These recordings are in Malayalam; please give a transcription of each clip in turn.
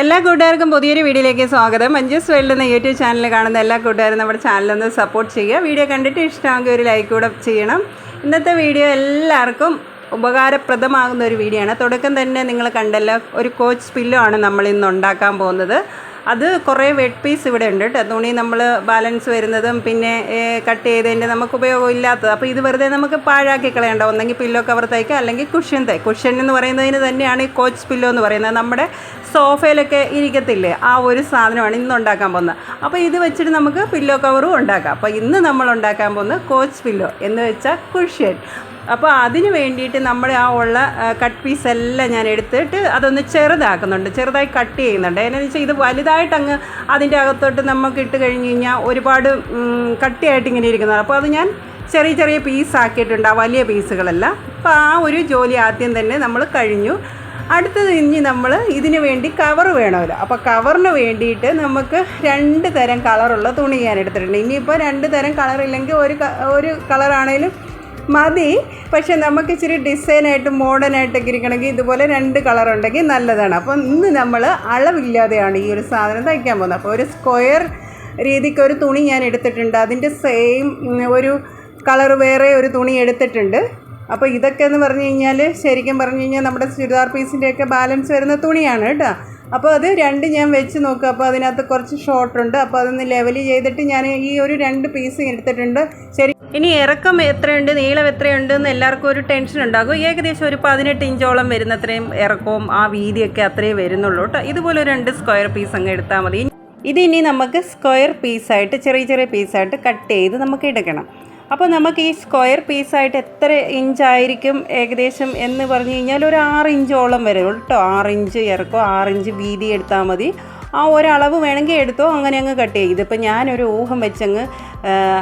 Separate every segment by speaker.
Speaker 1: എല്ലാ കൂട്ടുകാർക്കും പുതിയൊരു വീഡിയോയിലേക്ക് സ്വാഗതം. മഞ്ജസ് വേൾഡ് എന്ന യൂട്യൂബ് ചാനൽ കാണുന്ന എല്ലാ കൂട്ടുകാരും നമ്മുടെ ചാനലൊന്ന് സപ്പോർട്ട് ചെയ്യുക. വീഡിയോ കണ്ടിട്ട് ഇഷ്ടമാണെങ്കിൽ ഒരു ലൈക്ക് കൂടെ ചെയ്യണം. ഇന്നത്തെ വീഡിയോ എല്ലാവർക്കും ഉപകാരപ്രദമാകുന്ന ഒരു വീഡിയോ ആണ്. തുടക്കം തന്നെ നിങ്ങൾ കണ്ടല്ലോ ഒരു കോച്ച് പില്ലോ ആണ് നമ്മളിന്ന് ഉണ്ടാക്കാൻ പോകുന്നത്. അത് കുറേ വെഡ് പീസ് ഇവിടെ ഉണ്ട് കേട്ടോ. തുണി നമ്മൾ ബാലൻസ് വരുന്നതും പിന്നെ കട്ട് ചെയ്തതിന്റെ നമുക്ക് ഉപയോഗം ഇല്ലാത്തത്. അപ്പോൾ ഇത് വെറുതെ നമുക്ക് പാഴാക്കി കളയണ്ട. ഒന്നെങ്കിൽ പില്ലോ കവർ തയ്ക്കുക അല്ലെങ്കിൽ കുഷ്യൻ തൈ കുഷ്യൻ എന്ന് പറയുന്നതിന് തന്നെയാണ് ഈ കോച്ച് പില്ലോ എന്ന് പറയുന്നത്. നമ്മുടെ സോഫയിലൊക്കെ ഇരിക്കത്തില്ലേ ആ ഒരു സാധനമാണ് ഇന്ന് ഉണ്ടാക്കാൻ പോകുന്നത്. അപ്പോൾ ഇത് വെച്ചിട്ട് നമുക്ക് പില്ലോ കവറും ഉണ്ടാക്കാം. അപ്പോൾ ഇന്ന് നമ്മൾ ഉണ്ടാക്കാൻ പോകുന്നത് കോച്ച് പില്ലോ എന്ന് വെച്ചാൽ കുഷ്യൻ അപ്പോൾ അതിന് വേണ്ടിയിട്ട് നമ്മൾ ആ ഉള്ള കട്ട് പീസ് എല്ലാം ഞാൻ എടുത്തിട്ട് അതൊന്ന് ചെറുതാക്കുന്നുണ്ട്. ചെറുതായി കട്ട് ചെയ്യുന്നുണ്ട്. എന്നാന്ന് വെച്ചാൽ ഇത് വലുതായിട്ട് അങ്ങ് അതിന്റെ അകത്തോട്ട് നമുക്ക് ഇട്ട് കഴിഞ്ഞ് കഴിഞ്ഞാൽ ഒരുപാട് കട്ടിയായിട്ട് ഇങ്ങനെ ഇരിക്കുന്നത് അപ്പോൾ അത് ഞാൻ ചെറിയ ചെറിയ പീസ് ആക്കിയിട്ടുണ്ട്. ആ വലിയ പീസുകളെല്ലാം അപ്പോൾ ആ ഒരു ജോലി ആദ്യം തന്നെ നമ്മൾ കഴിഞ്ഞു. അടുത്തത് ഇനി നമ്മൾ ഇതിന് വേണ്ടി കവർ വേണമല്ലോ. അപ്പോൾ കവറിന് വേണ്ടിയിട്ട് നമുക്ക് രണ്ട് തരം കളറുള്ള തുണി ഞാൻ എടുത്തിട്ടുണ്ട്. ഇനിയിപ്പോൾ രണ്ട് തരം കളറില്ലെങ്കിൽ ഒരു ഒരു കളറാണേലും മതി. പക്ഷെ നമുക്ക് ഇച്ചിരി ഡിസൈനായിട്ട് മോഡേണായിട്ടൊക്കെ ഇരിക്കണമെങ്കിൽ ഇതുപോലെ രണ്ട് കളർ ഉണ്ടെങ്കിൽ നല്ലതാണ്. അപ്പം ഇന്ന് നമ്മൾ അളവില്ലാതെയാണ് ഈ ഒരു സാധനം തയ്ക്കാൻ പോകുന്നത്. അപ്പോൾ ഒരു സ്ക്വയർ രീതിക്ക് ഒരു തുണി ഞാൻ എടുത്തിട്ടുണ്ട്. അതിന്റെ സെയിം ഒരു കളർ വേറെ ഒരു തുണി എടുത്തിട്ടുണ്ട്. അപ്പോൾ ഇതൊക്കെ എന്ന് പറഞ്ഞു കഴിഞ്ഞാൽ ശരിക്കും പറഞ്ഞു കഴിഞ്ഞാൽ നമ്മുടെ ചുരിദാർ പീസിന്റെയൊക്കെ ബാലൻസ് വരുന്ന തുണിയാണ് കേട്ടോ. അപ്പോൾ അത് രണ്ട് ഞാൻ വെച്ച് നോക്കുക അപ്പോൾ അതിനകത്ത് കുറച്ച് ഷോർട്ട് ഉണ്ട്. അപ്പോൾ അതൊന്ന് ലെവൽ ചെയ്തിട്ട് ഞാൻ ഈ ഒരു രണ്ട് പീസ് എടുത്തിട്ടുണ്ട്. ശരി ഇനി ഇറക്കം എത്രയുണ്ട് നീളം എത്രയുണ്ട് എന്ന് എല്ലാവർക്കും ഒരു ടെൻഷൻ ഉണ്ടാകും. ഏകദേശം ഒരു പതിനെട്ട് ഇഞ്ചോളം വരുന്ന അത്രയും ഇറക്കവും ആ വീതിയൊക്കെ അത്രയും വരുന്നുള്ളൂ കേട്ടോ. ഇതുപോലെ രണ്ട് സ്ക്വയർ പീസ് അങ്ങ് എടുത്താൽ മതി. ഇതിനി നമുക്ക് സ്ക്വയർ പീസായിട്ട് ചെറിയ ചെറിയ പീസായിട്ട് കട്ട് ചെയ്ത് നമുക്ക് എടുക്കണം. അപ്പോൾ നമുക്ക് ഈ സ്ക്വയർ പീസായിട്ട് എത്ര ഇഞ്ചായിരിക്കും ഏകദേശം എന്ന് പറഞ്ഞു കഴിഞ്ഞാൽ ഒരു ആറ് ഇഞ്ചോളം വരും കേട്ടോ. ആറ് ഇഞ്ച് ഇറക്കോ ആറ് ഇഞ്ച് വീതി എടുത്താൽ മതി. ആ ഒരളവ് വേണമെങ്കിൽ എടുത്തോ അങ്ങനെ അങ്ങ് കട്ട് ചെയ്യും. ഇതിപ്പോൾ ഞാനൊരു ഊഹം വെച്ചങ്ങ്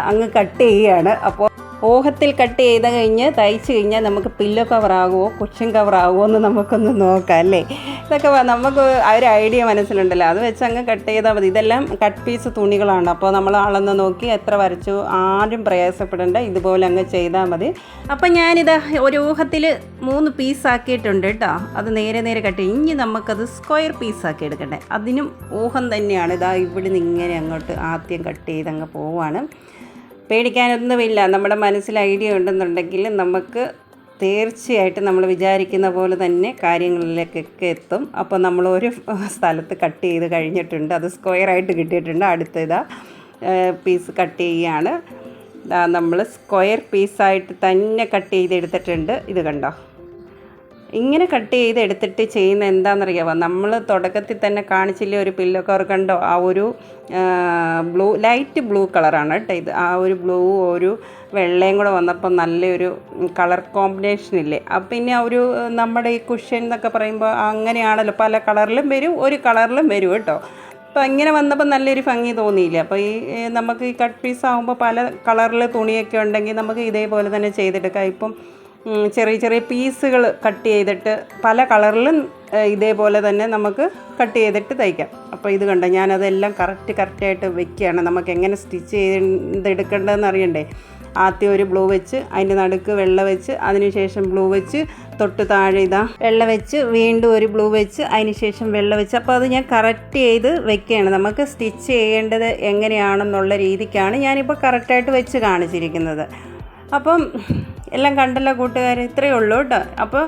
Speaker 1: അങ്ങ് കട്ട് ചെയ്യുകയാണ് അപ്പോൾ ഊഹത്തിൽ കട്ട് ചെയ്ത് കഴിഞ്ഞ് തയ്ച്ച് കഴിഞ്ഞാൽ നമുക്ക് പില്ലോ കവർ ആകുമോ കുഷൻ കവർ ആകുമോ എന്ന് നമുക്കൊന്ന് നോക്കാം അല്ലേ? ഇതൊക്കെ നമുക്ക് ആ ഒരു ഐഡിയ മനസ്സിലുണ്ടല്ലോ. അത് വെച്ച് അങ്ങ് കട്ട് ചെയ്താൽ മതി. ഇതെല്ലാം കട്ട് പീസ് തുണികളാണ്. അപ്പോൾ നമ്മൾ അളന്ന് നോക്കി എത്ര വരച്ചു ആരും പ്രയാസപ്പെടേണ്ട. ഇതുപോലെ അങ്ങ് ചെയ്താൽ മതി. അപ്പം ഞാനിത് ഒരു ഊഹത്തിൽ മൂന്ന് പീസാക്കിയിട്ടുണ്ട് കേട്ടോ. അത് നേരെ നേരെ കട്ട് ഇനി നമുക്കത് സ്ക്വയർ പീസാക്കി എടുക്കണ്ടേ. അതിനും ഊഹം തന്നെയാണ്. ഇതാ ഇവിടെ നിന്ന് ഇങ്ങനെ അങ്ങോട്ട് ആദ്യം കട്ട് ചെയ്ത് അങ്ങ് പോവാണ്. പേടിക്കാനൊന്നുമില്ല. നമ്മുടെ മനസ്സിൽ ഐഡിയ ഉണ്ടെന്നുണ്ടെങ്കിൽ നമുക്ക് തീർച്ചയായിട്ടും നമ്മൾ വിചാരിക്കുന്ന പോലെ തന്നെ കാര്യങ്ങളിലേക്കൊക്കെ എത്തും. അപ്പോൾ നമ്മൾ ഒരു സ്ഥലത്ത് കട്ട് ചെയ്ത് കഴിഞ്ഞിട്ടുണ്ട്. അത് സ്ക്വയറായിട്ട് കിട്ടിയിട്ടുണ്ട്. അടുത്ത പീസ് കട്ട് ചെയ്യുകയാണ്. നമ്മൾ സ്ക്വയർ പീസായിട്ട് തന്നെ കട്ട് ചെയ്തെടുത്തിട്ടുണ്ട്. ഇത് കണ്ടോ? ഇങ്ങനെ കട്ട് ചെയ്ത് എടുത്തിട്ട് ചെയ്യുന്ന എന്താണെന്നറിയാമോ നമ്മൾ തുടക്കത്തിൽ തന്നെ കാണിച്ചില്ലേ ഒരു പില്ലോ കവർ കണ്ടോ? ആ ഒരു ബ്ലൂ ലൈറ്റ് ബ്ലൂ കളറാണ് കേട്ടോ ഇത്. ആ ഒരു ബ്ലൂ ഒരു വെള്ളയും കൂടെ വന്നപ്പോൾ നല്ലൊരു കളർ കോമ്പിനേഷൻ ഇല്ലേ? അപ്പം പിന്നെ ആ ഒരു നമ്മുടെ ഈ കുഷ്യൻ എന്നൊക്കെ പറയുമ്പോൾ അങ്ങനെയാണല്ലോ. പല കളറിലും വരും ഒരു കളറിലും വരും കേട്ടോ. അപ്പോൾ ഇങ്ങനെ വന്നപ്പോൾ നല്ലൊരു ഭംഗി തോന്നിയില്ല? അപ്പോൾ ഈ നമുക്ക് ഈ കട്ട് പീസ് ആകുമ്പോൾ പല കളറിൽ തുണിയൊക്കെ ഉണ്ടെങ്കിൽ നമുക്ക് ഇതേപോലെ തന്നെ ചെയ്തെടുക്കാം. ഇപ്പം ചെറിയ ചെറിയ പീസുകൾ കട്ട് ചെയ്തിട്ട് പല കളറിലും ഇതേപോലെ തന്നെ നമുക്ക് കട്ട് ചെയ്തിട്ട് തയ്ക്കാം. അപ്പോൾ ഇത് കണ്ടോ ഞാനതെല്ലാം കറക്റ്റ് കറക്റ്റായിട്ട് വെക്കുകയാണ്. നമുക്ക് എങ്ങനെ സ്റ്റിച്ച് ചെയ്തെടുക്കേണ്ടതെന്ന് അറിയണ്ടേ? ആദ്യം ഒരു ബ്ലൂ വെച്ച് അതിന്റെ നടുക്ക് വെള്ള വെച്ച് അതിനുശേഷം ബ്ലൂ വെച്ച് തൊട്ട് താഴെ ഇതാ വെള്ള വെച്ച് വീണ്ടും ഒരു ബ്ലൂ വെച്ച് അതിനുശേഷം വെള്ള വെച്ച്. അപ്പോൾ അത് ഞാൻ കറക്റ്റ് ചെയ്ത് വെക്കുകയാണ്. നമുക്ക് സ്റ്റിച്ച് ചെയ്യേണ്ടത് എങ്ങനെയാണെന്നുള്ള രീതിക്കാണ് ഞാനിപ്പോൾ കറക്റ്റായിട്ട് വെച്ച് കാണിച്ചിരിക്കുന്നത്. അപ്പം എല്ലാം കണ്ടല്ലോ കൂട്ടുകാർ ഇത്രയേ ഉള്ളൂ കേട്ടോ. അപ്പോൾ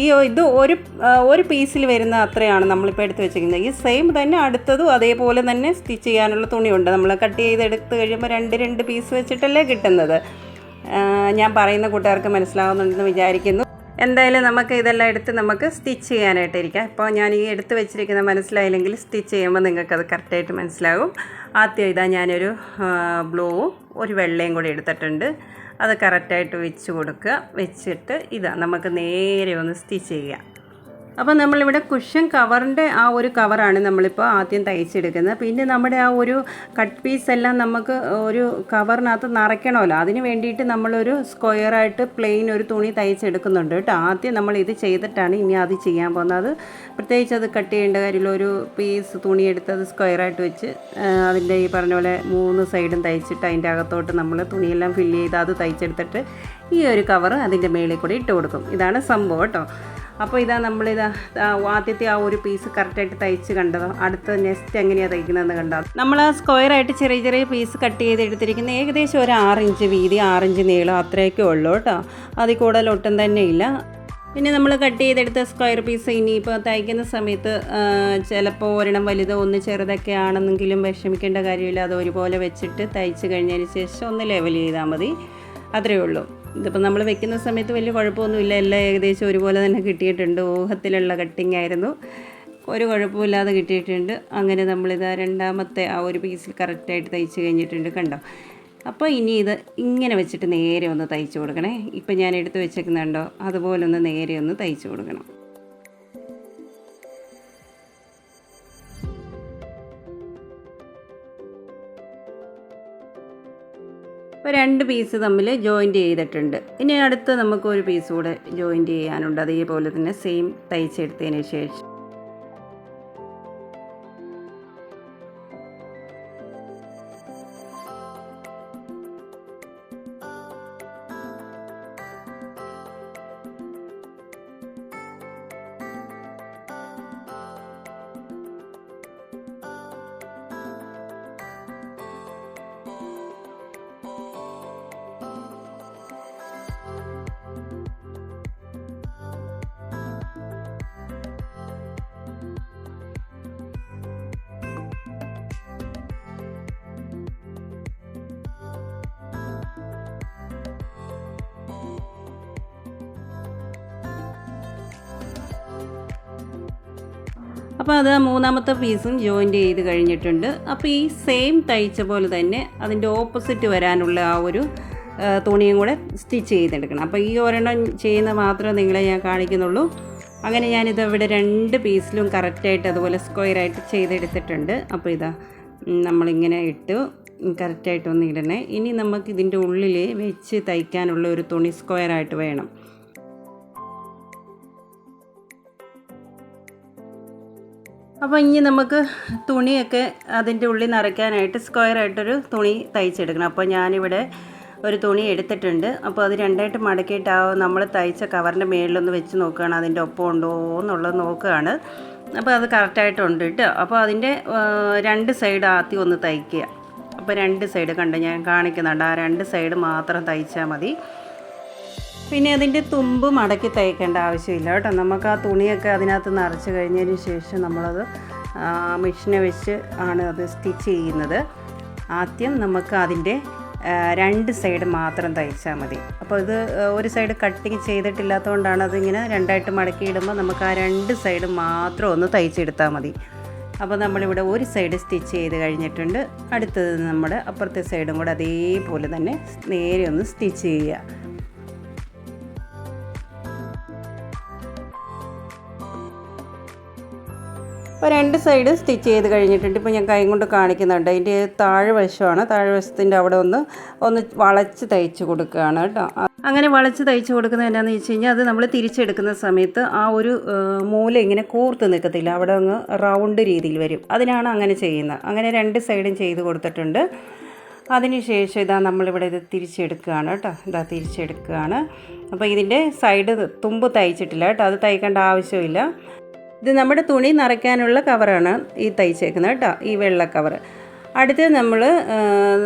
Speaker 1: ഈ ഇത് ഒരു ഒരു പീസിൽ വരുന്ന അത്രയാണ് നമ്മളിപ്പോൾ എടുത്ത് വെച്ചിരിക്കുന്നത്. ഈ സെയിം തന്നെ അടുത്തതും അതേപോലെ തന്നെ സ്റ്റിച്ച് ചെയ്യാനുള്ള തുണിയുണ്ട്. നമ്മൾ കട്ട് ചെയ്ത് എടുത്ത് കഴിയുമ്പോൾ രണ്ട് രണ്ട് പീസ് വെച്ചിട്ടല്ലേ കിട്ടുന്നത്. ഞാൻ പറയുന്ന കൂട്ടുകാർക്ക് മനസ്സിലാവുന്നുണ്ടെന്ന് വിചാരിക്കുന്നു. എന്തായാലും നമുക്ക് ഇതെല്ലാം എടുത്ത് നമുക്ക് സ്റ്റിച്ച് ചെയ്യാനായിട്ടിരിക്കാം ഇപ്പോൾ ഞാൻ ഈ എടുത്ത് വെച്ചിരിക്കുന്ന മനസ്സിലായില്ലെങ്കിൽ സ്റ്റിച്ച് ചെയ്യുമ്പോൾ നിങ്ങൾക്കത് കറക്റ്റായിട്ട് മനസ്സിലാകും. ആദ്യം ഇതാ ഞാനൊരു ബ്ലൂവും ഒരു വെള്ളയും കൂടി എടുത്തിട്ടുണ്ട്. അത് കറക്റ്റായിട്ട് വെച്ച് കൊടുക്കുക. വെച്ചിട്ട് ഇതാ നമുക്ക് നേരെ ഒന്ന് സ്റ്റിച്ച് ചെയ്യാം. അപ്പോൾ നമ്മളിവിടെ കുഷൻ കവറിന്റെ ആ ഒരു കവറാണ് നമ്മളിപ്പോൾ ആദ്യം തയ്ച്ചെടുക്കുന്നത്. പിന്നെ നമ്മുടെ ആ ഒരു കട്ട് പീസ് എല്ലാം നമുക്ക് ഒരു കവറിനകത്ത് നിറയ്ക്കണമല്ലോ. അതിന് വേണ്ടിയിട്ട് നമ്മളൊരു സ്ക്വയറായിട്ട് പ്ലെയിൻ ഒരു തുണി തയ്ച്ചെടുക്കുന്നുണ്ട് കേട്ടോ. ആദ്യം നമ്മൾ ഇത് ചെയ്തിട്ടാണ് ഇനി അത് ചെയ്യാൻ പോകുന്നത്. പ്രത്യേകിച്ച് അത് കട്ട് ചെയ്യേണ്ട കാര്യമില്ല. ഒരു പീസ് തുണി എടുത്തത് സ്ക്വയറായിട്ട് വെച്ച് അതിന്റെ ഈ പറഞ്ഞ പോലെ മൂന്ന് സൈഡും തയ്ച്ചിട്ട് അതിന്റെ അകത്തോട്ട് നമ്മൾ തുണിയെല്ലാം ഫില്ല് ചെയ്ത് അത് തയ്ച്ചെടുത്തിട്ട് ഈ ഒരു കവർ അതിന്റെ മേളിൽ കൂടി ഇട്ട് കൊടുക്കും. ഇതാണ് സംഭവം കേട്ടോ. അപ്പോൾ ഇതാ നമ്മളിതാ ആദ്യത്തെ ആ ഒരു പീസ് കറക്റ്റായിട്ട് തയ്ച്ച് കണ്ടതോ. അടുത്ത നെക്സ്റ്റ് എങ്ങനെയാണ് തയ്ക്കുന്നതെന്ന് കണ്ടോ. നമ്മൾ ആ സ്ക്വയറായിട്ട് ചെറിയ ചെറിയ പീസ് കട്ട് ചെയ്ത് എടുത്തിരിക്കുന്ന ഏകദേശം ഒരു ആറിഞ്ച് വീതി ആറിഞ്ച് നീളം അത്രയൊക്കെ ഉള്ളൂ കേട്ടോ. അതിൽ കൂടുതൽ ഒട്ടും തന്നെ ഇല്ല. പിന്നെ നമ്മൾ കട്ട് ചെയ്തെടുത്ത സ്ക്വയർ പീസ് ഇനിയിപ്പോൾ തയ്ക്കുന്ന സമയത്ത് ചിലപ്പോൾ ഒരെണ്ണം വലുതോ ഒന്ന് ചെറുതൊക്കെ ആണെന്നെങ്കിലും വിഷമിക്കേണ്ട കാര്യമില്ല. അത് ഒരുപോലെ വെച്ചിട്ട് തയ്ച്ച് കഴിഞ്ഞതിന് ശേഷം ഒന്ന് ലെവൽ ചെയ്താൽ മതി. അത്രയേ ഉള്ളൂ. ഇതിപ്പോൾ നമ്മൾ വെക്കുന്ന സമയത്ത് വലിയ കുഴപ്പമൊന്നുമില്ല എല്ലാം ഏകദേശം ഒരുപോലെ തന്നെ കിട്ടിയിട്ടുണ്ട്. ഊഹത്തിലുള്ള കട്ടിംഗ് ആയിരുന്നു. ഒരു കുഴപ്പമില്ലാതെ കിട്ടിയിട്ടുണ്ട്. അങ്ങനെ നമ്മളിത് രണ്ടാമത്തെ ആ ഒരു പീസിൽ കറക്റ്റായിട്ട് തയ്ച്ച് കഴിഞ്ഞിട്ടുണ്ട് കണ്ടോ? അപ്പോൾ ഇനി ഇത് ഇങ്ങനെ വെച്ചിട്ട് നേരെ ഒന്ന് തയ്ച്ചു കൊടുക്കണേ. ഇപ്പം ഞാൻ എടുത്ത് വെച്ചേക്കുന്നുണ്ടോ? അതുപോലെ ഒന്ന് നേരെ ഒന്ന് തയ്ച്ചു കൊടുക്കണം. രണ്ട് പീസ് തമ്മിൽ ജോയിന്റ് ചെയ്തിട്ടുണ്ട്. ഇനി അടുത്ത് നമുക്ക് ഒരു പീസ് കൂടെ ജോയിന്റ് ചെയ്യാനുണ്ട്. അതേപോലെ തന്നെ സെയിം തയ്ച്ചെടുത്തതിന് ശേഷം. അപ്പോൾ അത് മൂന്നാമത്തെ പീസും ജോയിന്റ് ചെയ്ത് കഴിഞ്ഞിട്ടുണ്ട്. അപ്പോൾ ഈ സെയിം തയ്ച്ച പോലെ തന്നെ അതിന്റെ ഓപ്പോസിറ്റ് വരാനുള്ള ആ ഒരു തുണിയും കൂടെ സ്റ്റിച്ച് ചെയ്തെടുക്കണം. അപ്പോൾ ഈ ഒരെണ്ണം ചെയ്യുന്ന മാത്രമേ നിങ്ങളെ ഞാൻ കാണിക്കുന്നുള്ളൂ. അങ്ങനെ ഞാനിത് ഇവിടെ രണ്ട് പീസിലും കറക്റ്റായിട്ട് അതുപോലെ സ്ക്വയറായിട്ട് ചെയ്തെടുത്തിട്ടുണ്ട്. അപ്പോൾ ഇതാ നമ്മളിങ്ങനെ ഇട്ട്. കറക്റ്റായിട്ടൊന്ന് ഇടണേ. ഇനി നമുക്ക് ഇതിന്റെ ഉള്ളിൽ വെച്ച് തയ്ക്കാനുള്ള ഒരു തുണി സ്ക്വയറായിട്ട് വേണം. അപ്പോൾ ഇനി നമുക്ക് തുണിയൊക്കെ അതിന്റെ ഉള്ളിൽ നിറയ്ക്കാനായിട്ട് സ്ക്വയറായിട്ടൊരു തുണി തയ്ച്ചെടുക്കണം. അപ്പോൾ ഞാനിവിടെ ഒരു തുണി എടുത്തിട്ടുണ്ട്. അപ്പോൾ അത് രണ്ടായിട്ട് മടക്കിയിട്ട് ആ നമ്മൾ തയ്ച്ച കവറിന്റെ മേളിലൊന്ന് വെച്ച് നോക്കുകയാണ് അതിന്റെ ഒപ്പം ഉണ്ടോ എന്നുള്ളത് നോക്കുകയാണ്. അപ്പോൾ അത് കറക്റ്റായിട്ടുണ്ട് കേട്ടോ അപ്പോൾ അതിന്റെ രണ്ട് സൈഡ് ആദ്യം ഒന്ന് തയ്ക്കുക. അപ്പോൾ രണ്ട് സൈഡ് കണ്ട് ഞാൻ കാണിക്കുന്നുണ്ട്. ആ രണ്ട് സൈഡ് മാത്രം തയ്ച്ചാൽ മതി. പിന്നെ അതിന്റെ തുമ്പ് മടക്കി തയ്ക്കേണ്ട ആവശ്യമില്ല കേട്ടോ. നമുക്ക് ആ തുണിയൊക്കെ അതിനകത്ത് നിറച്ച് കഴിഞ്ഞതിന് ശേഷം നമ്മളത് മെഷീനെ വെച്ച് ആണ് അത് സ്റ്റിച്ച് ചെയ്യുന്നത്. ആദ്യം നമുക്ക് അതിന്റെ രണ്ട് സൈഡ് മാത്രം തയ്ച്ചാൽ മതി. അപ്പോൾ ഇത് ഒരു സൈഡ് കട്ടിങ് ചെയ്തിട്ടില്ലാത്തതുകൊണ്ടാണ് അതിങ്ങനെ രണ്ടായിട്ട് മടക്കി ഇടുമ്പോൾ നമുക്ക് ആ രണ്ട് സൈഡ് മാത്രം ഒന്ന് തയ്ച്ചെടുത്താൽ മതി. അപ്പോൾ നമ്മളിവിടെ ഒരു സൈഡ് സ്റ്റിച്ച് ചെയ്ത് കഴിഞ്ഞിട്ടുണ്ട്. അടുത്തത് നമ്മുടെ അപ്പുറത്തെ സൈഡും കൂടെ അതേപോലെ തന്നെ നേരെ ഒന്ന് സ്റ്റിച്ച് ചെയ്യുക. അപ്പോൾ രണ്ട് സൈഡ് സ്റ്റിച്ച് ചെയ്ത് കഴിഞ്ഞിട്ടുണ്ട്. ഇപ്പോൾ ഞാൻ കൈ കൊണ്ട് കാണിക്കുന്നുണ്ട്. അതിന്റെ താഴെ വശമാണ് താഴെ വശത്തിന്റെ അവിടെ ഒന്ന് ഒന്ന് വളച്ച് തയ്ച്ച് കൊടുക്കുകയാണ് കേട്ടോ. അങ്ങനെ വളച്ച് തയ്ച്ച് കൊടുക്കുന്നത് എന്താണെന്ന് വെച്ച് കഴിഞ്ഞാൽ അത് നമ്മൾ തിരിച്ചെടുക്കുന്ന സമയത്ത് ആ ഒരു മൂല ഇങ്ങനെ കൂർത്ത് നിൽക്കത്തില്ല. അവിടെ അങ്ങ് റൗണ്ട് രീതിയിൽ വരും. അതിനാണ് അങ്ങനെ ചെയ്യുന്നത്. അങ്ങനെ രണ്ട് സൈഡും ചെയ്ത് കൊടുത്തിട്ടുണ്ട്. അതിനുശേഷം ഇതാ നമ്മളിവിടെ ഇത് തിരിച്ചെടുക്കുകയാണ് കേട്ടോ. ഇതാ തിരിച്ചെടുക്കുകയാണ്. അപ്പോൾ ഇതിന്റെ സൈഡ് തുമ്പ് തയ്ച്ചിട്ടില്ല കേട്ടോ. അത് തയ്ക്കേണ്ട ആവശ്യമില്ല. ഇത് നമ്മുടെ തുണി നിറയ്ക്കാനുള്ള കവറാണ് ഈ തയ്ച്ചേക്കുന്നത് കേട്ടോ ഈ വെള്ള കവർ അടുത്ത് നമ്മൾ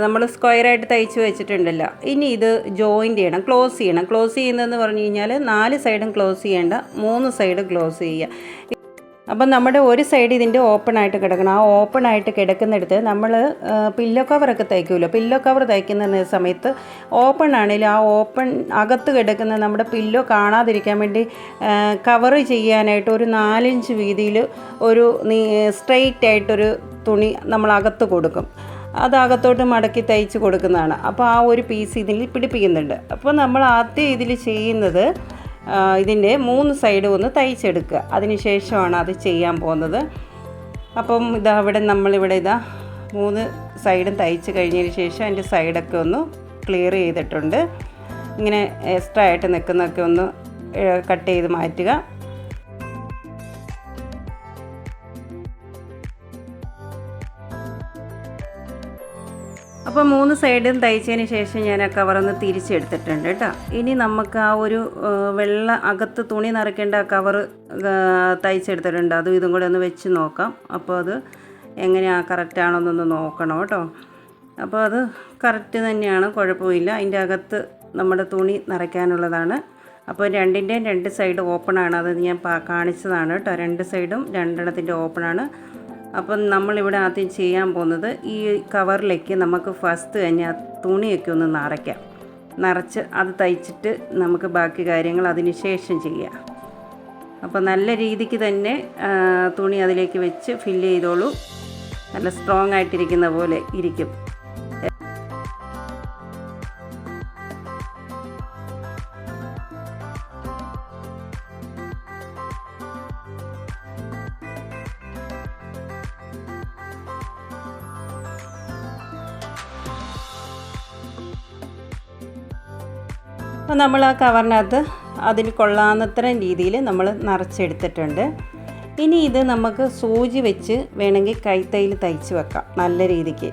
Speaker 1: നമ്മൾ സ്ക്വയറായിട്ട് തയ്ച്ച് വെച്ചിട്ടുണ്ടല്ലോ. ഇനി ഇത് ജോയിന്റ് ചെയ്യണം ക്ലോസ് ചെയ്യണം. ക്ലോസ് ചെയ്യുന്നതെന്ന് പറഞ്ഞു കഴിഞ്ഞാൽ നാല് സൈഡും ക്ലോസ് ചെയ്യേണ്ട മൂന്ന് സൈഡ് ക്ലോസ് ചെയ്യുക. അപ്പം നമ്മുടെ ഒരു സൈഡ് ഇതിന്റെ ഓപ്പൺ ആയിട്ട് കിടക്കണം. ആ ഓപ്പൺ ആയിട്ട് കിടക്കുന്നിടത്ത് നമ്മൾ പില്ലോ കവറൊക്കെ തയ്ക്കുമല്ലോ പില്ലോ കവർ തയ്ക്കുന്ന സമയത്ത് ഓപ്പൺ ആണെങ്കിലും ആ ഓപ്പൺ അകത്ത് കിടക്കുന്ന നമ്മുടെ പില്ലോ കാണാതിരിക്കാൻ വേണ്ടി കവർ ചെയ്യാനായിട്ട് ഒരു നാലിഞ്ച് വീതിയിൽ ഒരു സ്ട്രെയിറ്റ് ആയിട്ടൊരു തുണി നമ്മൾ അകത്ത് കൊടുക്കും. അത് അകത്തോട്ട് മടക്കി തയ്ച്ച് കൊടുക്കുന്നതാണ്. അപ്പോൾ ആ ഒരു പീസ് ഇതിൽ പിടിപ്പിക്കുന്നുണ്ട്. അപ്പോൾ നമ്മൾ ആദ്യം ഇതിൽ ചെയ്യുന്നത് ഇതിന്റെ മൂന്ന് സൈഡും ഒന്ന് തയ്ച്ചെടുക്കുക. അതിനുശേഷമാണ് അത് ചെയ്യാൻ പോകുന്നത്. അപ്പം ഇതാ ഇവിടെ നമ്മളിവിടെ ഇതാ മൂന്ന് സൈഡും തയ്ച്ച് കഴിഞ്ഞതിന് ശേഷം അതിന്റെ സൈഡൊക്കെ ഒന്ന് ക്ലിയർ ചെയ്തിട്ടുണ്ട്. ഇങ്ങനെ എക്സ്ട്രാ ആയിട്ട് നിൽക്കുന്നതൊക്കെ ഒന്ന് കട്ട് ചെയ്ത് മാറ്റുക. അപ്പോൾ മൂന്ന് സൈഡും തയ്ച്ചതിന് ശേഷം ഞാൻ ആ കവറൊന്ന് തിരിച്ചെടുത്തിട്ടുണ്ട് കേട്ടോ. ഇനി നമുക്ക് ആ ഒരു വെള്ള അകത്ത് തുണി നിറയ്ക്കേണ്ട ആ കവറ് തയ്ച്ചെടുത്തിട്ടുണ്ട്. അതും ഇതും കൂടെ ഒന്ന് വെച്ച് നോക്കാം. അപ്പോൾ അത് എങ്ങനെയാ കറക്റ്റാണോന്നൊന്ന് നോക്കണം കേട്ടോ. അപ്പോൾ അത് കറക്റ്റ് തന്നെയാണ് കുഴപ്പമില്ല. അതിന്റെ അകത്ത് നമ്മുടെ തുണി നിറയ്ക്കാനുള്ളതാണ്. അപ്പോൾ രണ്ടിന്റെയും രണ്ട് സൈഡ് ഓപ്പണാണ് അത് ഞാൻ കാണിച്ചതാണ് കേട്ടോ. രണ്ട് സൈഡും രണ്ടെണ്ണത്തിന്റെ ഓപ്പണാണ് അപ്പം നമ്മളിവിടെ ആദ്യം ചെയ്യാൻ പോകുന്നത് ഈ കവറിലേക്ക് നമുക്ക് ഫസ്റ്റ് തന്നെ തുണിയൊക്കെ ഒന്ന് നിറയ്ക്കാം. നിറച്ച് അത് തയ്ച്ചിട്ട് നമുക്ക് ബാക്കി കാര്യങ്ങൾ അതിന് ശേഷം ചെയ്യാം. അപ്പോൾ നല്ല രീതിക്ക് തന്നെ തുണി അതിലേക്ക് വെച്ച് ഫില്ല് ചെയ്തോളൂ. നല്ല സ്ട്രോങ് ആയിട്ടിരിക്കുന്ന പോലെ ഇരിക്കും. അപ്പോൾ നമ്മൾ ആ കവറിനകത്ത് അതിൽ കൊള്ളാവുന്നത്ര രീതിയിൽ നമ്മൾ നിറച്ചെടുത്തിട്ടുണ്ട്. ഇനി ഇത് നമുക്ക് സൂചി വെച്ച് വേണമെങ്കിൽ കൈത്തൈയിൽ തയ്ച്ച് വെക്കാം നല്ല രീതിക്ക്.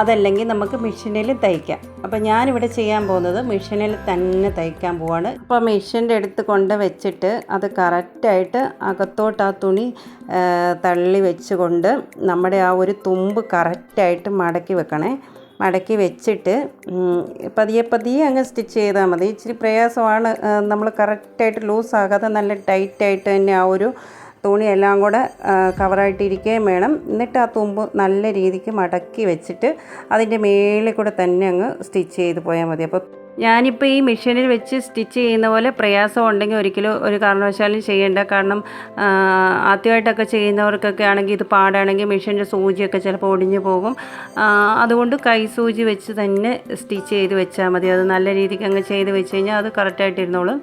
Speaker 1: അതല്ലെങ്കിൽ നമുക്ക് മെഷീനിൽ തയ്ക്കാം. അപ്പോൾ ഞാനിവിടെ ചെയ്യാൻ പോകുന്നത് മെഷീനിൽ തന്നെ തയ്ക്കാൻ പോവാണ്. അപ്പോൾ മെഷീന്റെ അടുത്ത് കൊണ്ട് വെച്ചിട്ട് അത് കറക്റ്റായിട്ട് അകത്തോട്ട് ആ തുണി തള്ളി വെച്ചുകൊണ്ട് നമ്മുടെ ആ ഒരു തുമ്പ് കറക്റ്റായിട്ട് മടക്കി വെക്കണേ. മടക്കി വെച്ചിട്ട് പതിയെ പതിയെ അങ്ങ് സ്റ്റിച്ച് ചെയ്താൽ മതി. ഇച്ചിരി പ്രയാസമാണ് നമ്മൾ കറക്റ്റായിട്ട് ലൂസ് ആകാതെ നല്ല ടൈറ്റായിട്ട് തന്നെ ആ ഒരു തുണിയെല്ലാം കൂടെ കവറായിട്ടിരിക്കുകയും വേണം. എന്നിട്ട് ആ തുമ്പ് നല്ല രീതിക്ക് മടക്കി വെച്ചിട്ട് അതിന്റെ മേളിൽ കൂടെ തന്നെ അങ്ങ് സ്റ്റിച്ച് ചെയ്ത് പോയാൽ മതി. അപ്പോൾ ഞാനിപ്പോൾ ഈ മെഷീനിൽ വെച്ച് സ്റ്റിച്ച് ചെയ്യുന്ന പോലെ പ്രയാസം ഉണ്ടെങ്കിൽ ഒരിക്കലും ഒരു കാരണവശാലും ചെയ്യേണ്ട. കാരണം ആദ്യമായിട്ടൊക്കെ ചെയ്യുന്നവർക്കൊക്കെ ആണെങ്കിൽ ഇത് പാടാണെങ്കിൽ മെഷീന്റെ സൂചിയൊക്കെ ചിലപ്പോൾ ഒടിഞ്ഞു പോകും. അതുകൊണ്ട് കൈ സൂചി വെച്ച് തന്നെ സ്റ്റിച്ച് ചെയ്ത് വെച്ചാൽ മതി. അത് നല്ല രീതിക്ക് അങ്ങ് ചെയ്ത് വെച്ച് കഴിഞ്ഞാൽ അത് കറക്റ്റായിട്ടിരുന്നോളും.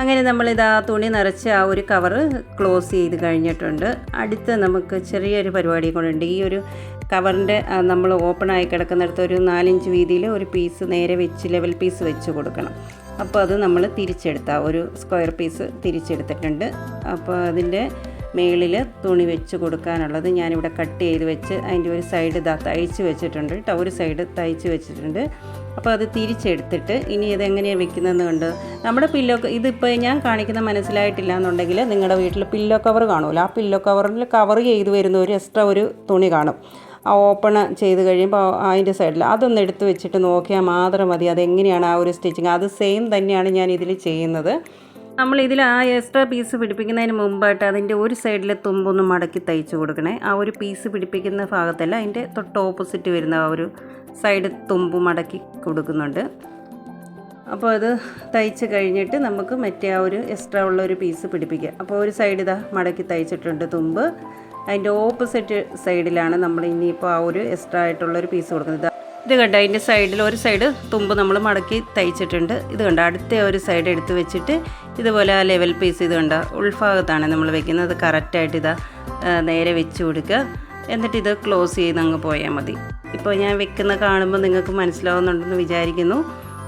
Speaker 1: അങ്ങനെ നമ്മളിത് ആ തുണി നിറച്ച് ആ ഒരു കവറ് ക്ലോസ് ചെയ്ത് കഴിഞ്ഞിട്ടുണ്ട്. അടുത്ത് നമുക്ക് ചെറിയൊരു പരിപാടി കൊണ്ടുണ്ട് ഈ ഒരു കവറിന്റെ നമ്മൾ ഓപ്പൺ ആയി കിടക്കുന്നിടത്ത് ഒരു നാലിഞ്ച് വീതിയിൽ ഒരു പീസ് നേരെ വെച്ച് ലെവൽ പീസ് വെച്ച് കൊടുക്കണം. അപ്പോൾ അത് നമ്മൾ തിരിച്ചെടുത്ത ഒരു സ്ക്വയർ പീസ് തിരിച്ചെടുത്തിട്ടുണ്ട്. അപ്പോൾ അതിന്റെ മേളിൽ തുണി വെച്ച് കൊടുക്കാനുള്ളത് ഞാനിവിടെ കട്ട് ചെയ്ത് വെച്ച് അതിന്റെ ഒരു സൈഡ് ഇതാ തയ്ച്ച് വെച്ചിട്ടുണ്ട് കേട്ടോ. ഒരു സൈഡ് തയ്ച്ച് വെച്ചിട്ടുണ്ട്. അപ്പോൾ അത് തിരിച്ചെടുത്തിട്ട് ഇനി ഇത് എങ്ങനെയാണ് വെക്കുന്നതെന്ന് കണ്ട് നമ്മുടെ പില്ലോ ഇതിപ്പോൾ ഞാൻ കാണിക്കുന്ന മനസ്സിലായിട്ടില്ല എന്നുണ്ടെങ്കിൽ നിങ്ങളുടെ വീട്ടിൽ പില്ലോ കവർ കാണുമല്ലോ. ആ പില്ലോ കവറിൽ കവർ ചെയ്ത് വരുന്ന ഒരു എക്സ്ട്രാ ഒരു തുണി കാണും. ആ ഓപ്പൺ ചെയ്ത് കഴിയുമ്പോൾ അതിന്റെ സൈഡിൽ അതൊന്ന് എടുത്ത് വെച്ചിട്ട് നോക്കിയാൽ മാത്രം മതി. അതെങ്ങനെയാണ് ആ ഒരു സ്റ്റിച്ചിങ് അത് സെയിം തന്നെയാണ് ഞാൻ ഇതിൽ ചെയ്യുന്നത്. നമ്മൾ ഇതിൽ ആ എക്സ്ട്രാ പീസ് പിടിപ്പിക്കുന്നതിന് മുമ്പായിട്ട് അതിന്റെ ഒരു സൈഡിലെ തുമ്പൊന്ന് മടക്കി തയ്ച്ച് കൊടുക്കണേ. ആ ഒരു പീസ് പിടിപ്പിക്കുന്ന ഭാഗത്തല്ല അതിന്റെ തൊട്ട് ഓപ്പോസിറ്റ് വരുന്ന ആ ഒരു സൈഡ് തുമ്പ് മടക്കി കൊടുക്കുന്നുണ്ട്. അപ്പോൾ അത് തയ്ച്ച് കഴിഞ്ഞിട്ട് നമുക്ക് മറ്റേ ആ ഒരു എക്സ്ട്രാ ഉള്ള ഒരു പീസ് പിടിപ്പിക്കുക അപ്പോൾ ഒരു സൈഡ് ഇതാ മടക്കി തയ്ച്ചിട്ടുണ്ട് തുമ്പ്. അതിന്റെ ഓപ്പോസിറ്റ് സൈഡിലാണ് നമ്മൾ ഇനിയിപ്പോൾ ആ ഒരു എക്സ്ട്രാ ആയിട്ടുള്ള ഒരു പീസ് കൊടുക്കുന്നത്. ഇതാ ഇത് കണ്ട? അതിന്റെ സൈഡിൽ ഒരു സൈഡ് തുമ്പ് നമ്മൾ മടക്കി തയ്ച്ചിട്ടുണ്ട്. ഇത് കണ്ട? അടുത്ത ഒരു സൈഡ് എടുത്ത് വെച്ചിട്ട് ഇതുപോലെ ആ ലെവൽ പീസ് ഇത് കണ്ട? ഉൾഭാഗത്താണ് നമ്മൾ വെക്കുന്നത്. കറക്റ്റായിട്ട് ഇതാ നേരെ വെച്ച് കൊടുക്കുക. എന്നിട്ട് ഇത് ക്ലോസ് ചെയ്ത് അങ്ങ് പോയാൽ മതി. ഇപ്പോൾ ഞാൻ വെക്കുന്ന കാണുമ്പോൾ നിങ്ങൾക്ക് മനസ്സിലാവുന്നുണ്ടെന്ന് വിചാരിക്കുന്നു.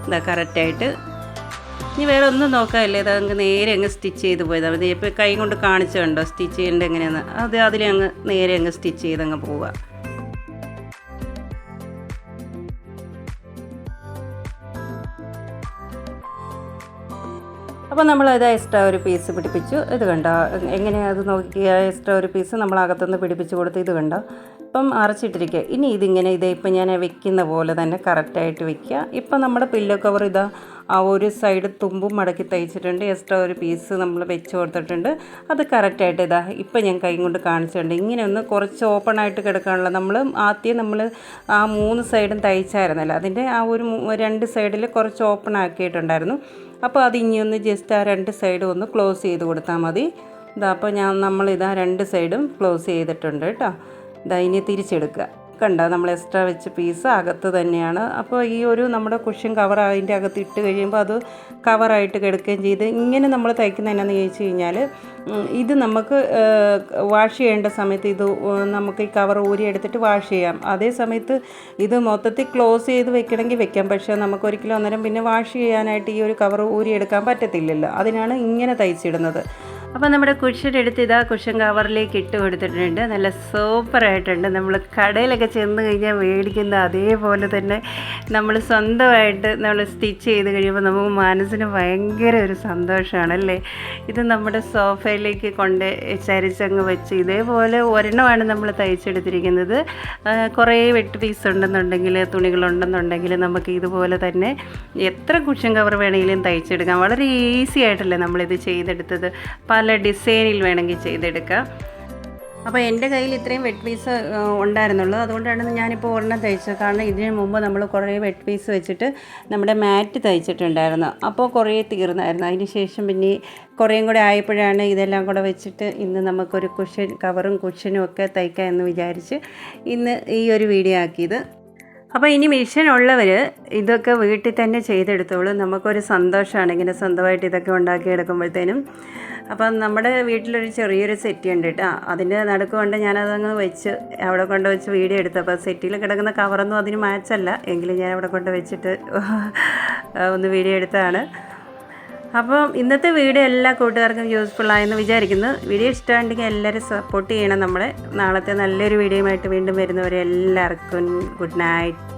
Speaker 1: ഇതാ കറക്റ്റായിട്ട്. ഇനി വേറെ ഒന്നും നോക്കാമല്ലേ ഇത് അങ്ങ് നേരെ അങ്ങ് സ്റ്റിച്ച് ചെയ്ത് പോയതാ മതി ഇപ്പോൾ കൈ കൊണ്ട് കാണിച്ചു കണ്ടോ? സ്റ്റിച്ച് ചെയ്യേണ്ടത് എങ്ങനെയാന്ന്? അത് അതിൽ അങ്ങ് നേരെ അങ്ങ് സ്റ്റിച്ച് ചെയ്ത് അങ്ങ് പോവുക. അപ്പോൾ നമ്മൾ ഇത് എക്സ്ട്രാ ഒരു പീസ് പിടിപ്പിച്ചു. ഇത് കണ്ടോ? എങ്ങനെയാണ് അത് നോക്കിയ എക്സ്ട്രാ ഒരു പീസ് നമ്മൾ അകത്തുനിന്ന് പിടിപ്പിച്ച് കൊടുത്ത് ഇത് കണ്ടോ? ഇപ്പം അരച്ചിട്ടിരിക്കുക ഇനി ഇതിങ്ങനെ ഇതേ ഇപ്പം ഞാൻ വെക്കുന്ന പോലെ തന്നെ കറക്റ്റായിട്ട് വെക്കുക ഇപ്പം നമ്മുടെ പില്ലോ കവർ ഇതാ ആ ഒരു സൈഡ് തുമ്പും മടക്കി തയ്ച്ചിട്ടുണ്ട്. എക്സ്ട്രാ ഒരു പീസ് നമ്മൾ വെച്ച് കൊടുത്തിട്ടുണ്ട്. അത് കറക്റ്റായിട്ട് ഇതാ ഇപ്പം ഞാൻ കൈ കൊണ്ട് കാണിച്ചിട്ടുണ്ട്. ഇങ്ങനെ ഒന്ന് കുറച്ച് ഓപ്പൺ ആയിട്ട് കിടക്കാനുള്ള നമ്മൾ ആദ്യം നമ്മൾ ആ മൂന്ന് സൈഡും തയ്ച്ചായിരുന്നല്ലോ. അതിന്റെ ആ ഒരു രണ്ട് സൈഡിൽ കുറച്ച് ഓപ്പൺ ആക്കിയിട്ടുണ്ടായിരുന്നു. അപ്പോൾ അത് ഇനി ഒന്ന് ജസ്റ്റ് ആ രണ്ട് സൈഡും ഒന്ന് ക്ലോസ് ചെയ്ത് കൊടുത്താൽ മതി. ഇതാ അപ്പോൾ ഞാൻ നമ്മളിതാ രണ്ട് സൈഡും ക്ലോസ് ചെയ്തിട്ടുണ്ട് കേട്ടോ. ഇതാ ഇനി തിരിച്ചെടുക്കുക. കണ്ടോ? നമ്മൾ എക്സ്ട്രാ വെച്ച പീസ് അകത്ത് തന്നെയാണ്. അപ്പോൾ ഈ ഒരു നമ്മുടെ കുഷ്യൻ കവർ അതിന്റെ അകത്ത് ഇട്ട് കഴിയുമ്പോൾ അത് കവറായിട്ട് കിടക്കുകയും ചെയ്ത് ഇങ്ങനെ നമ്മൾ തയ്ക്കുന്ന എന്നാന്ന് ചോദിച്ചു കഴിഞ്ഞാൽ ഇത് നമുക്ക് വാഷ് ചെയ്യേണ്ട സമയത്ത് ഇത് നമുക്ക് ഈ കവർ ഊരി എടുത്തിട്ട് വാഷ് ചെയ്യാം. അതേ സമയത്ത് ഇത് മൊത്തത്തിൽ ക്ലോസ് ചെയ്ത് വെക്കണമെങ്കിൽ വെക്കാം. പക്ഷേ നമുക്ക് ഒരിക്കലും അന്നേരം പിന്നെ വാഷ് ചെയ്യാനായിട്ട് ഈ ഒരു കവർ ഊരി എടുക്കാൻ പറ്റത്തില്ലല്ലോ. അതിനാണ് ഇങ്ങനെ തയ്ച്ചിടുന്നത്. അപ്പോൾ നമ്മുടെ കുഷൻ എടുത്ത് ഇതാ കുഷൻ കവറിലേക്ക് ഇട്ട് കൊടുത്തിട്ടുണ്ട്. നല്ല സൂപ്പറായിട്ടുണ്ട് നമ്മൾ കടയിലൊക്കെ ചെന്ന് കഴിഞ്ഞാൽ മേടിക്കുന്ന അതേപോലെ തന്നെ നമ്മൾ സ്വന്തമായിട്ട് നമ്മൾ സ്റ്റിച്ച് ചെയ്ത് കഴിയുമ്പോൾ നമുക്ക് മനസ്സിന് ഭയങ്കര ഒരു സന്തോഷമാണ് അല്ലേ? ഇത് നമ്മുടെ സോഫയിലേക്ക് കൊണ്ട് ചരിച്ചങ്ങ് വെച്ച് ഇതേപോലെ ഒരെണ്ണമാണ് നമ്മൾ തയ്ച്ചെടുത്തിരിക്കുന്നത്. കുറേ വെട്ട് പീസ് ഉണ്ടെന്നുണ്ടെങ്കിൽ തുണികളുണ്ടെന്നുണ്ടെങ്കിൽ നമുക്ക് ഇതുപോലെ തന്നെ എത്ര കുഷൻ കവർ വേണമെങ്കിലും തയ്ച്ചെടുക്കാം. വളരെ ഈസി ആയിട്ടല്ലേ നമ്മളിത് ചെയ്തെടുത്തത്. പല ഡിസൈനിൽ വേണമെങ്കിൽ ചെയ്തെടുക്കാം. അപ്പോൾ എന്റെ കയ്യിൽ ഇത്രയും വെട്ട് പീസ് ഉണ്ടായിരുന്നുള്ളൂ. അതുകൊണ്ടാണ് ഞാനിപ്പോൾ ഒരെണ്ണം തയ്ച്ചത്. കാരണം ഇതിന് മുമ്പ് നമ്മൾ കുറേ വെട്ട് പീസ് വെച്ചിട്ട് നമ്മുടെ മാറ്റ് തയ്ച്ചിട്ടുണ്ടായിരുന്നു. അപ്പോൾ കുറേ തീർന്നായിരുന്നു. അതിന് ശേഷം പിന്നെ കുറേയും കൂടെ ആയപ്പോഴാണ് ഇതെല്ലാം കൂടെ വെച്ചിട്ട് ഇന്ന് നമുക്കൊരു കുഷൻ കവറും കുഷനും ഒക്കെ തയ്ക്കാം എന്ന് വിചാരിച്ച് ഇന്ന് ഈ ഒരു വീഡിയോ ആക്കിയത്. അപ്പോൾ ഇനി മിഷൻ ഉള്ളവർ ഇതൊക്കെ വീട്ടിൽ തന്നെ ചെയ്തെടുത്തോളൂ. നമുക്കൊരു സന്തോഷമാണ് ഇങ്ങനെ സ്വന്തമായിട്ട് ഇതൊക്കെ ഉണ്ടാക്കിയെടുക്കുമ്പോഴത്തേനും. അപ്പം നമ്മുടെ വീട്ടിലൊരു ചെറിയൊരു സെറ്റ് ഉണ്ട് കേട്ടോ അതിന്റെ നടുക്ക് കൊണ്ട് ഞാനതങ്ങ് വെച്ച് അവിടെ കൊണ്ട് വെച്ച് വീഡിയോ എടുത്തു. അപ്പോൾ സെറ്റിയിൽ കിടക്കുന്ന കവറൊന്നും അതിന് മാച്ചല്ല എങ്കിലും ഞാൻ അവിടെ കൊണ്ട് വെച്ചിട്ട് ഒന്ന് വീഡിയോ എടുത്തതാണ്. അപ്പം ഇന്നത്തെ വീഡിയോ എല്ലാ കൂട്ടുകാർക്കും യൂസ്ഫുൾ ആയെന്ന് വിചാരിക്കുന്നു. വീഡിയോ ഇഷ്ടമുണ്ടെങ്കിൽ എല്ലാവരും സപ്പോർട്ട് ചെയ്യണം നമ്മളെ. നാളത്തെ നല്ലൊരു വീഡിയോയുമായിട്ട് വീണ്ടും വരുന്നവരെ എല്ലാവർക്കും ഗുഡ് നൈറ്റ്